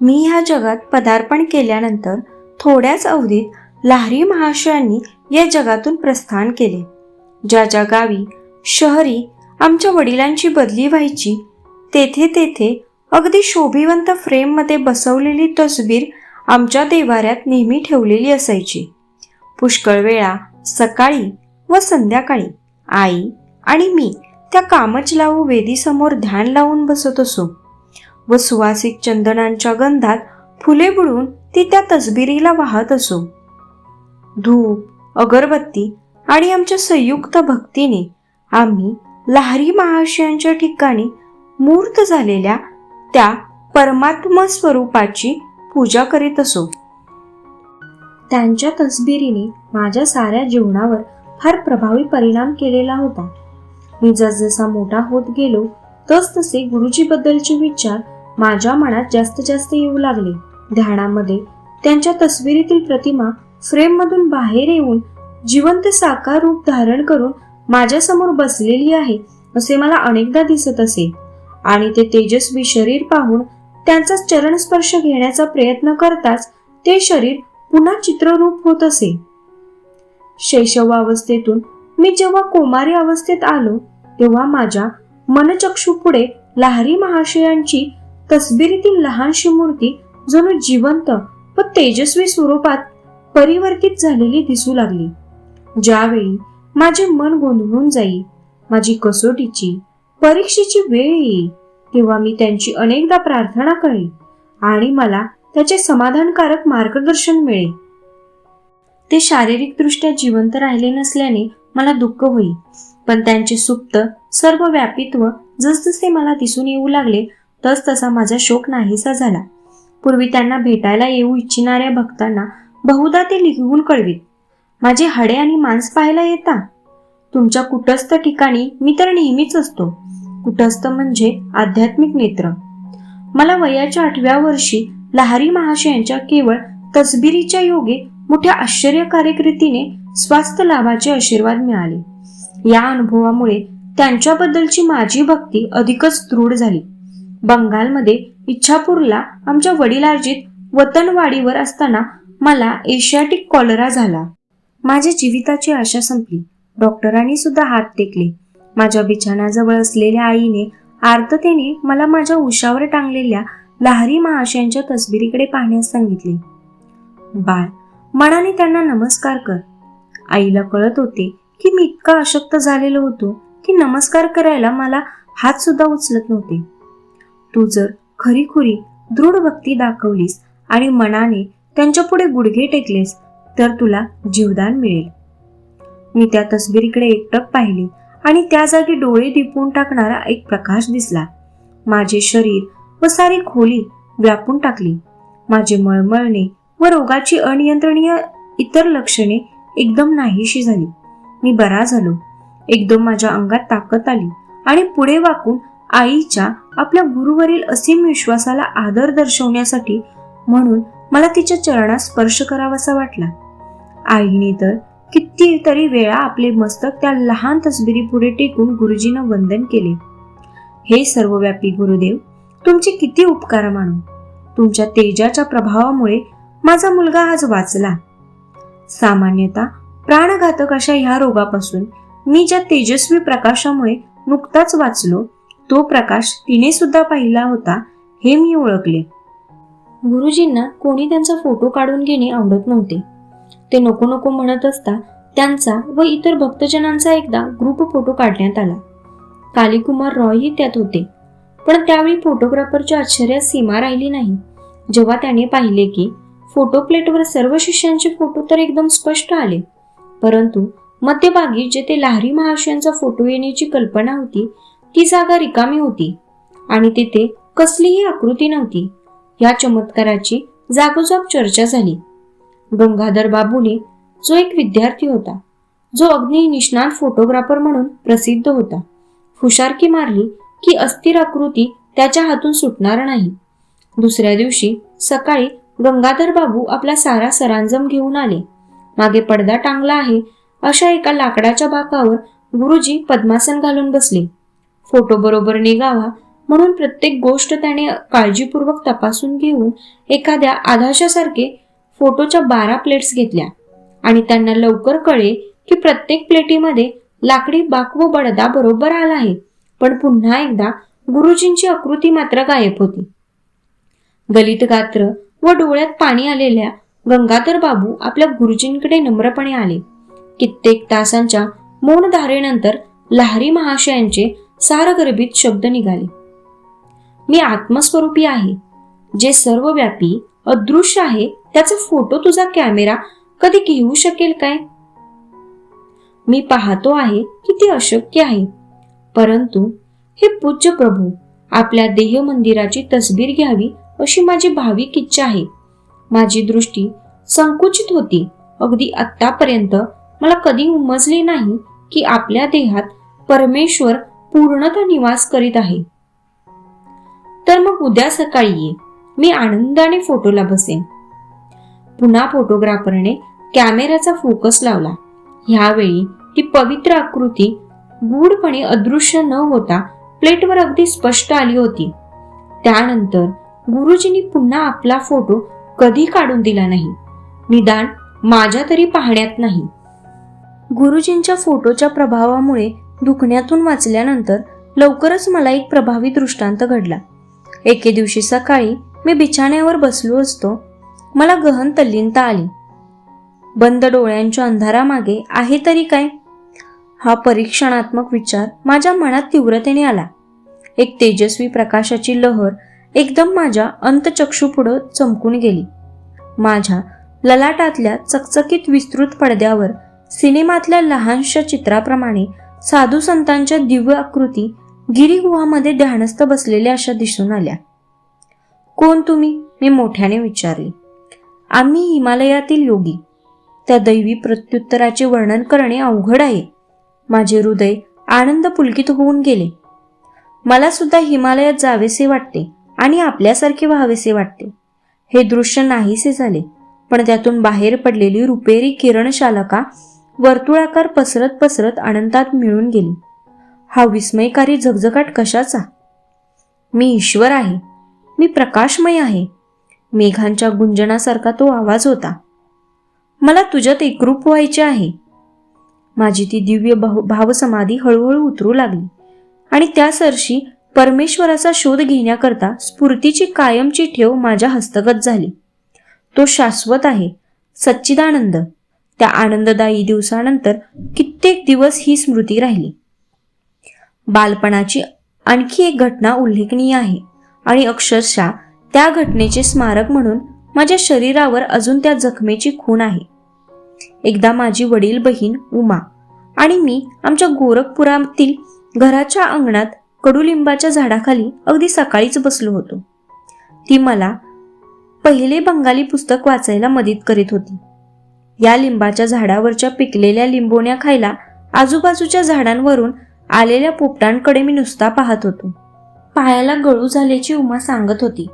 मी ह्या जगात पदार्पण केल्यानंतर थोड्याच अवधीत लाहरी महाशयांनी या जगातून प्रस्थान केले. ज्या ज्या गावी शहरी आमच्या वडिलांची बदली व्हायची तेथे तेथे अगदी शोभिवंत फ्रेममध्ये बसवलेली तसबीर आमच्या देवाऱ्यात नेहमी ठेवलेली असायची. पुष्कळ वेळा सकाळी व संध्याकाळी आई आणि मी त्या कामचलाऊ वेदीसमोर ध्यान लावून बसत असो. व सुवासिक चंदनांच्या गंधात फुले बुडून ती त्या तसबिरीला वाहत असो. धूप अगरबत्ती आणि आमच्या संयुक्त भक्तीने आम्ही लहरी महाशयांच्या ठिकाणी मूर्त झालेल्या त्या परमात्मा स्वरूपाची पूजा करीत असो. त्यांच्या तसबिरीने माझ्या साऱ्या जीवनावर फार प्रभावी परिणाम केलेला होता. मी जसजसा मोठा होत गेलो तसतसे गुरुजीबद्दलचे विचार माझ्या मनात जास्त जास्त येऊ लागले. ध्यानामध्ये त्यांच्या तस्वीरीतील प्रतिमा फ्रेममधून बाहेर येऊन जिवंत साकार रूप धारण करून माझ्यासमोर बसलेली आहे असे मला अनेकदा दिसत असे. आणि ते तेजस्वी शरीर पाहून त्यांचा चरण स्पर्श घेण्याचा प्रयत्न करताच ते शरीर पुन्हा चित्ररूप होत असे. शैशवावस्थेतून मी जेव्हा कोमारी अवस्थेत आलो तेव्हा माझ्या मनचक्षुपुढे लहरी महाशयांची तसबिरीतील लहानशी मूर्ती जणू जिवंत व तेजस्वी स्वरूपात परिवर्तित झालेली दिसू लागली. ज्यावेळी माझे मन गोंधळून जाई माझी कसोटीची परीक्षेची वेळ येईल तेव्हा मी त्यांची अनेकदा प्रार्थना करेन आणि मला त्याचे समाधानकारक मार्गदर्शन मिळेल. ते शारीरिकदृष्ट्या जिवंत राहिले नसल्याने मला दुःख होईल पण त्यांचे सुप्त सर्व व्यापित्व जसजसे मला दिसून येऊ लागले तसतसा माझा शोक नाहीसा झाला. पूर्वी त्यांना भेटायला येऊ इच्छिणाऱ्या भक्तांना बहुधा ते लिहून कळवीत. माझे हाडे आणि मांस पाहायला येता? तुमच्या कुटस्थ ठिकाणी मी तर नेहमीच असतो. कुटस्थ म्हणजे आध्यात्मिक नेत्र. मला वयाच्या आठव्या वर्षी लहरी महाशयांच्या केवळ तसबिरीच्या योगे मोठ्या आश्चर्यकारक रीतीने स्वास्थ्य लाभाचे आशीर्वाद मिळाले. या अनुभवामुळे त्यांच्याबद्दलची माझी भक्ती अधिकच दृढ झाली. बंगालमध्ये इच्छापूरला आमच्या वडिलार्जित वतनवाडीवर असताना मला एशियाटिक कॉलरा झाला. माझ्या जीविताची आशा संपली. डॉक्टरांनी सुद्धा हात टेकले. माझ्या बिछाण्याजवळ असलेल्या आईने आर्ततेने मला माझ्या उशावर टांगलेल्या लहारी महाशयांच्या तसबिरीकडे पाहण्यास सांगितले. बाळ मनाने त्यांना नमस्कार कर. आईला कळत होते की मी इतका अशक्त झालेलो होतो की नमस्कार करायला मला हात सुद्धा उचलत नव्हते. तू जर खरीखुरी दृढ भक्ती दाखवलीस आणि मनाने त्यांच्या पुढे गुडघे टेकलेस तर तुला जीवदान मिळेल. मी त्या तसबिरीकडे एकटक पाहिले आणि त्या जागी डोळे दिपून टाकणारा एक प्रकाश दिसला. माझे शरीर व सारी खोली व्यापून टाकली. माझे मळमळणे व रोगाची अनियंत्रणीय इतर लक्षणे एकदम नाहीशी झाली. मी बरा झालो. एकदम माझ्या अंगात ताकद आली आणि पुढे वाकून आईच्या आपल्या गुरुवरील असीम विश्वासाला आदर दर्शवण्यासाठी म्हणून मला तिच्या चरणात स्पर्श करावासा वाटला. आईने तर कितीतरी वेळा आपले मस्तक त्या लहान तसबिरी पुढे टेकून गुरुजींना वंदन केले. हे सर्वव्यापी गुरुदेव तुमचे किती उपकार मानू. तुमच्या तेजाच्या प्रभावामुळे माझा मुलगा आज वाचला. सामान्यतः प्राणघातक अशा ह्या रोगापासून मी ज्या तेजस्वी प्रकाशामुळे नुकताच वाचलो तो प्रकाश तिने सुद्धा पाहिला होता हे मी ओळखले. गुरुजींना कोणी त्यांचा फोटो काढून घेणे आवडत नव्हते. ते नको नको म्हणत असता त्यांचा व इतर भक्तजनांचा एकदा ग्रुप फोटो काढण्यात आला. कालीकुमार रॉयही त्यात होते. पण त्यावेळी फोटोग्राफरच्या आश्चर्यात सीमा राहिली नाही. जेव्हा त्याने पाहिले की फोटो प्लेटवर सर्व शिष्यांचे फोटो तर एकदम स्पष्ट आले. परंतु मध्यभागी जेथे लहरी महाशयांचा फोटो येण्याची कल्पना होती ती जागा रिकामी होती आणि तिथे कसलीही आकृती नव्हती. या चमत्काराची जागोजाग चर्चा झाली. गंगाधर बाबूने जो एक विद्यार्थी होता जो अग्नि निष्णात फोटोग्राफर म्हणून प्रसिद्ध होता हुशारकी मारली की अस्थिर आकृती त्याच्या हातून सुटणार नाही. दुसऱ्या दिवशी सकाळी गंगाधर बाबू आपला सारा सरांजम घेऊन आले. मागे पडदा टांगला आहे अशा एका लाकडाच्या बाकावर गुरुजी पद्मासन घालून बसले. फोटो बरोबर निघावा म्हणून प्रत्येक गोष्ट त्याने काळजीपूर्वक तपासून घेऊन एखाद्या आधाशासारखे फोटोच्या बारा प्लेट्स घेतल्या. आणि त्यांना लवकर कळे की प्रत्येक प्लेटीमध्ये लाकडी बाक व बडदा बरोबर आला आहे. पण पुन्हा एकदा गुरुजींची आकृती मात्र गायब होती. गलित गात्र व डोळ्यात पाणी आलेल्या गंगाधर बाबू आपल्या गुरुजींकडे नम्रपणे आले. कित्येक तासांच्या मौन धारेनंतर लहारी महाशयांचे सारगर्भित शब्द निघाले. मी आत्मस्वरूपी आहे. जे सर्वव्यापी अदृश्य आहे त्याचा फोटो तुझा कॅमेरा कधी घेऊ शकेल काय? मी पाहतो आहे की ते अशक्य आहे. परंतु हे पूज्य प्रभू आपल्या देह मंदिराची तसबीर घ्यावी अशी माझी भाविक इच्छा आहे. माझी दृष्टी संकुचित होती. अगदी आत्तापर्यंत मला कधी उमजले नाही की आपल्या देहात परमेश्वर पूर्णतः निवास करीत आहे. तर मग उद्या सकाळी ये. मी आनंदाने फोटोला बसेन. पुन्हा फोटोग्राफरने कॅमेऱ्याचा फोकस लावला. ह्यावेळी ती पवित्र आकृती गूढपणे अदृश्य न होता प्लेटवर अगदी स्पष्ट आली होती. त्यानंतर गुरुजींनी पुन्हा आपला फोटो कधी काढून दिला नाही. निदान माझ्या तरी पाहण्यात नाही. गुरुजींच्या फोटोच्या प्रभावामुळे दुखण्यातून वाचल्यानंतर लवकरच मला एक प्रभावी दृष्टांत घडला. एके दिवशी सकाळी मी बिछाण्यावर बसलो असतो. मला गहन तल्लीनता आली. बंद डोळ्यांच्या अंधारामागे आहे तरी काय? हा परीक्षणात्मक विचार माझ्या मनात तीव्रतेने आला. एक तेजस्वी प्रकाशाची लहर एकदम माझ्या अंतचक्षुपुढं चमकून गेली. माझ्या ललाटातल्या चकचकीत विस्तृत पडद्यावर सिनेमातल्या लहानशा चित्राप्रमाणे साधू संतांच्या दिव्य आकृती गिरीगुहामध्ये ध्यानस्थ बसलेल्या अशा दिसून आल्या. कोण तुम्ही? मी मोठ्याने विचारले. आम्ही हिमालयातील योगी. त्या दैवी प्रत्युत्तराचे वर्णन करणे अवघड आहे. माझे हृदय आनंद पुलकित होऊन गेले. मला सुद्धा हिमालयात जावेसे वाटते आणि आपल्यासारखे व्हावेसे वाटते. हे दृश्य नाहीसे झाले पण त्यातून बाहेर पडलेली रुपेरी किरणशालका वर्तुळाकार पसरत पसरत अनंतात मिळून गेली. हा विस्मयकारी झगझगाट कशाचा? मी ईश्वर आहे. मी प्रकाशमय आहे. मेघांच्या गुंजनासारखा तो आवाज होता. मला तुझ्यात एकरूप व्हायचे आहे. माझी ती दिव्य भाव भावसमाधी हळूहळू उतरू लागली. आणि त्या सरशी परमेश्वराचा शोध घेण्याकरता स्फूर्तीची कायमची ठेव माझ्या हस्तगत झाली. तो शाश्वत आहे. सच्चिदानंद. त्या आनंददायी दिवसानंतर कित्येक दिवस ही स्मृती राहिली. बालपणाची आणखी एक घटना उल्लेखनीय आहे आणि अक्षरशः त्या घटनेचे स्मारक म्हणून माझ्या शरीरावर अजून त्या जखमेची खूण आहे. एकदा माझी वडील बहीण उमा आणि मी आमच्या गोरखपुरातील घराच्या अंगणात कडुलिंबाच्या झाडाखाली अगदी सकाळीच बसलो होतो. ती मला पहिले बंगाली पुस्तक वाचायला मदत करीत होती. या लिंबाच्या झाडावरच्या पिकलेल्या लिंबोण्या खायला आजूबाजूच्या झाडांवरून आलेल्या पोपटांकडे मी नुसता पाहत होतो. पायाला गळू झाल्याची उमा सांगत होती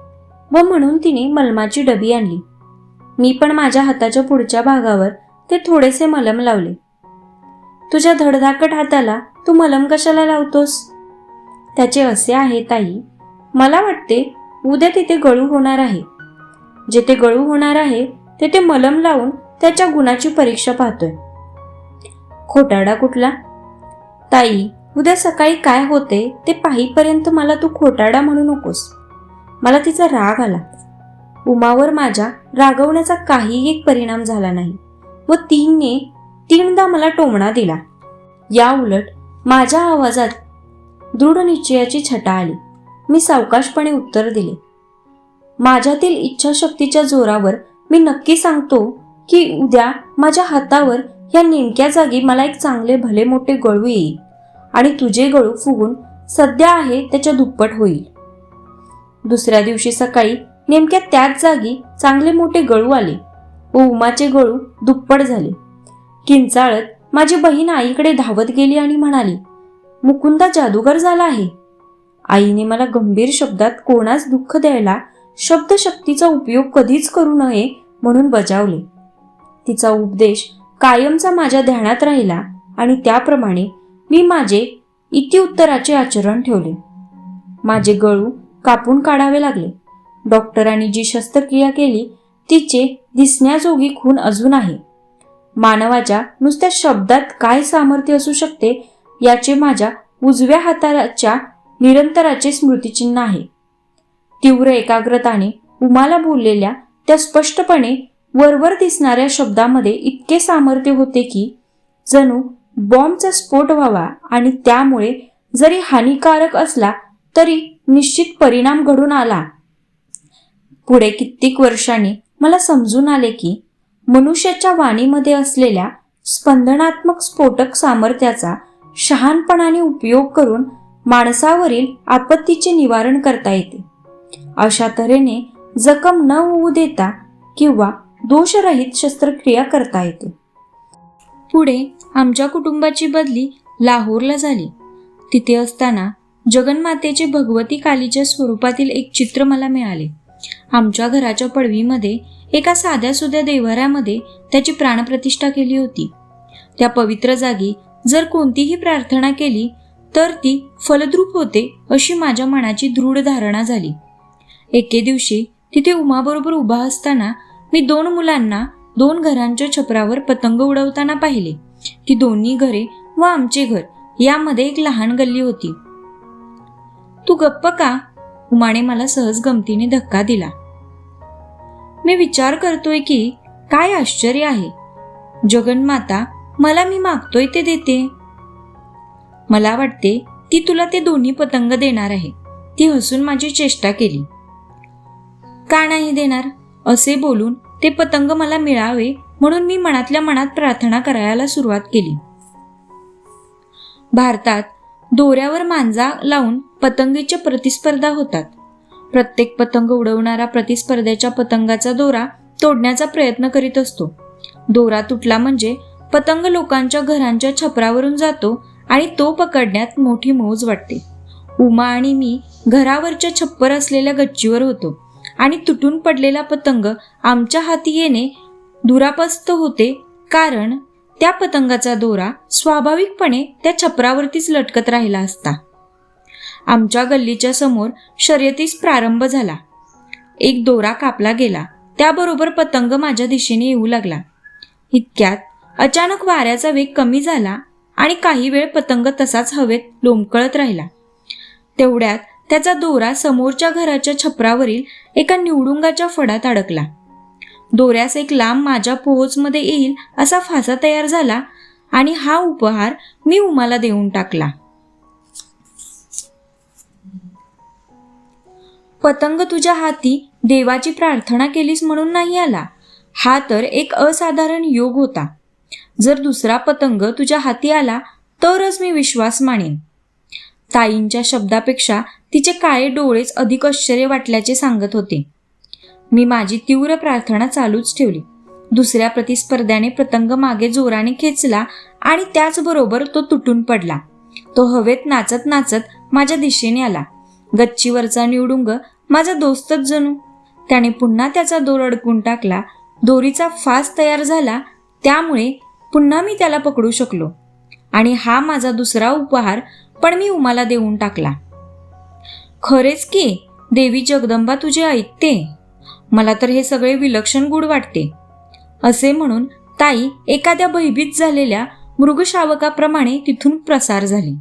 व म्हणून तिने मलमाची डबी आणली. मी पण माझ्या हाताच्या पुढच्या भागावर ते थोडेसे मलम लावले. तुझ्या धडधाकट हाताला तू मलम कशाला लावतोस? त्याचे असे आहे ताई. मला वाटते उद्या तिथे गळू होणार आहे. जेथे गळू होणार आहे तेथे मलम लावून त्याच्या गुणाची परीक्षा पाहतोय. खोटाडा कुठला? ताई उद्या सकाळी काय होते ते पाहीपर्यंत मला तू खोटाडा म्हणू नकोस. मला तिचा राग आला. उमावर माझ्या रागवण्याचा काही एक परिणाम झाला नाही व तिने तीनदा मला टोमणा दिला. या उलट माझ्या आवाजात दृढ निश्चयाची छटा आली. मी सावकाशपणे उत्तर दिले. माझ्यातील इच्छाशक्तीच्या जोरावर मी नक्की सांगतो की उद्या माझ्या हातावर या नेमक्या जागी मला एक चांगले भले मोठे गळू येईल आणि तुझे गळू फुगून सध्या आहे त्याच्या दुप्पट होईल. दुसऱ्या दिवशी सकाळी नेमक्या त्याच जागी चांगले मोठे गळू आले व उमाचे गळू दुप्पट झाले. किंचाळत माझी बहीण आईकडे धावत गेली आणि म्हणाली मुकुंदा जादूगर झाला आहे. आईने मला गंभीर शब्दात कोणास दुःख द्यायला शब्दशक्तीचा उपयोग कधीच करू नये म्हणून बजावले. तिचा उपदेश कायमचा माझ्या ध्यानात राहिला आणि त्याप्रमाणे मी माझे इतिउत्तराचे आचरण ठेवले. माझे गळू कापून काढावे लागले. डॉक्टरांनी जी शस्त्रक्रिया केली तिचे दिसण्याजोगी खून अजून आहे. मानवाच्या नुसत्या शब्दात काय सामर्थ्य असू शकते याचे माझ्या उजव्या हाताच्या निरंतराचे स्मृतिचिन्ह आहे. तीव्र एकाग्रताने उमाला बोललेल्या त्या स्पष्टपणे वरवर दिसणाऱ्या शब्दामध्ये इतके सामर्थ्य होते की जणू बॉम्बचा स्फोट व्हावा आणि त्यामुळे जरी हानिकारक असला तरी निश्चित परिणाम घडून आला. पुढे कित्येक वर्षांनी मला समजून आले की मनुष्याच्या वाणीमध्ये असलेल्या स्पंदनात्मक स्फोटक सामर्थ्याचा शहाणपणाने उपयोग करून माणसावरील आपत्तीचे निवारण करता येते. अशा तऱ्हेने जखम न होऊ देता किंवा दोषरहित शस्त्रक्रिया करता येते. पुढे आमच्या कुटुंबाची बदली लाहोरला झाली. तिथे असताना जगन्मातेचे भगवती कालीच्या स्वरूपातील एक चित्र मला मिळाले. आमच्या घराच्या पडवीमध्ये एका साध्या सुध्या देव्हाऱ्यामध्ये त्याची प्राणप्रतिष्ठा केली होती. त्या पवित्र जागी जर कोणतीही प्रार्थना केली तर ती फलद्रूप होते अशी माझ्या मनाची दृढ धारणा झाली. एके दिवशी तिथे उमाबरोबर उभा असताना मी दोन मुलांना दोन घरांच्या छपरावर पतंग उडवताना पाहिले. ती दोन्ही घरे व आमचे घर यामध्ये एक लहान गल्ली होती. तू गप्प का? उमाने मला सहज गमतीने धक्का दिला. मी विचार करतोय की काय आश्चर्य आहे. जगन्माता मला मी मागतोय ते देते. मला वाटते ती तुला ते दोन्ही पतंग देणार आहे. ती हसून माझी चेष्टा केली. का नाही देणार? असे बोलून ते पतंग मला मिळावे म्हणून मी मनातल्या मनात प्रार्थना करायला सुरुवात केली. भारतात दोऱ्यावर मांजा लावून पतंगीच्या प्रतिस्पर्धा होतात. प्रत्येक पतंग उडवणारा प्रतिस्पर्ध्याच्या पतंगाचा दोरा तोडण्याचा प्रयत्न करीत असतो. दोरा तुटला म्हणजे पतंग लोकांच्या घरांच्या छपरावरून जातो आणि तो पकडण्यात मोठी मौज वाटते. उमा आणि मी घरावरच्या छप्पर असलेल्या गच्चीवर होतो. आणि तुटून पडलेला पतंग आमच्या हाती येणे दुरापस्त होते कारण त्या पतंगाचा दोरा स्वाभाविकपणे त्या छपरावरतीच लटकत राहिला असता. आमच्या गल्लीच्या समोर शर्यतीस प्रारंभ झाला. एक दोरा कापला गेला. त्याबरोबर पतंग माझ्या दिशेने येऊ लागला. इतक्यात अचानक वाऱ्याचा वेग कमी झाला आणि काही वेळ पतंग तसाच हवेत लोंबकळत राहिला. तेवढ्यात त्याचा दोरा समोरच्या घराच्या छपरावरील एका निवडुंगाच्या फडात अडकला. दोऱ्यास एक लांब माझ्या पोहोचमध्ये येईल असा फासा तयार झाला आणि हा उपहार मी उमाला देऊन टाकला. पतंग तुझ्या हाती देवाची प्रार्थना केलीस म्हणून नाही आला. हा तर एक असाधारण योग होता. जर दुसरा पतंग तुझ्या हाती आला तरच मी विश्वास मानेन. ताईंच्या शब्दापेक्षा तिचे काळे डोळेच अधिक आश्चर्य वाटल्याचे सांगत होते. मी माझी तीव्र प्रार्थना चालूच ठेवली. दुसऱ्या प्रतिस्पर्ध्याने प्रतंग मागे जोराने खेचला आणि त्याचबरोबर तो तुटून पडला. तो हवेत नाचत नाचत माझ्या दिशेने आला. गच्चीवरचा निवडुंग माझा दोस्तच जणू. त्याने पुन्हा त्याचा दोर अडकून टाकला. दोरीचा फास तयार झाला. त्यामुळे पुन्हा मी त्याला पकडू शकलो. आणि हा माझा दुसरा उपहार पण मी उमाला देऊन टाकला. खरेच की देवी जगदंबा तुझे ऐकते. मला तर हे सगळे विलक्षण गुड वाटते. असे म्हणून ताई एखाद्या भयभीत झालेल्या मृगशावकाप्रमाणे तिथून प्रसार झाली.